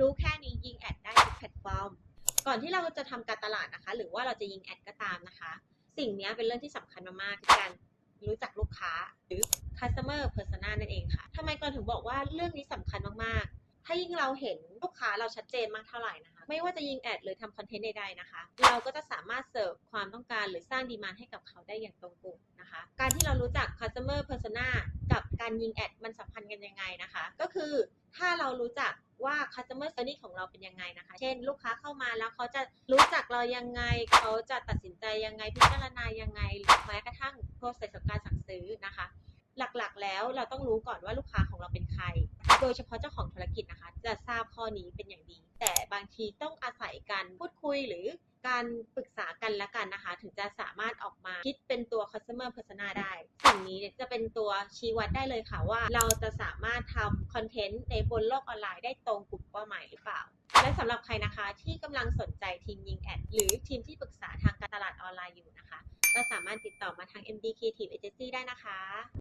รู้แค่นี้ยิงแอดได้ทุกแพลตฟอร์ม ก่อนที่เราจะทำการตลาดนะคะ หรือว่าเราจะยิงแอดก็ตามนะคะ สิ่งนี้เป็นเรื่องที่สำคัญมากๆคือการรู้จักลูกค้าหรือ customer persona นั่นเองค่ะทำไมก่อนถึงบอกว่าเรื่องนี้สำคัญมากๆ ถ้ายิ่งเราเห็นลูกค้าเราชัดเจนมากเท่าไหร่นะคะ ไม่ว่าจะยิงแอดหรือทำคอนเทนต์ใดๆนะคะ เราก็จะสามารถเสิร์ฟความต้องการหรือสร้างดีมานให้กับเขาได้อย่างตรงกลุ่มนะคะ การที่เรารู้จัก customer persona กับการยิงแอดมันสัมพันธ์กันยังไงนะคะ ก็คือถ้าเรารู้จัก ว่า customer journey ของเราเป็นยังไงนะคะ เช่น ลูกค้าเข้ามาแล้วเขาจะรู้จักเรายังไง เขาจะตัดสินใจยังไง พิจารณายังไงแม้กระทั่ง process ของการสั่งซื้อนะคะ หลักๆ แล้วเราต้องรู้ก่อนว่าลูกค้าของเราเป็นใคร โดยเฉพาะเจ้าของธุรกิจนะคะ จะทราบข้อนี้เป็นอย่างดี แต่บางทีต้องอาศัยการพูดคุยหรือการปรึก ษากันและกันนะคะ ถึงจะสามารถออกมาคิดเป็นตัว customer persona ได้ สิ่งนี้จะเป็นตัวชี้วัดได้เลยค่ะว่า เราจะสามารถทำคอนเทนต์ในบนโลกออนไลน์ได้ตรงกลุ่มเป้าหมายหรือเปล่า และสำหรับใครนะคะที่กำลังสนใจทีมยิงแอดหรือทีมที่ปรึกษาทางการตลาดออนไลน์อยู่นะคะ ก็สามารถติดต่อมาทาง MD Creative Agency ได้นะคะ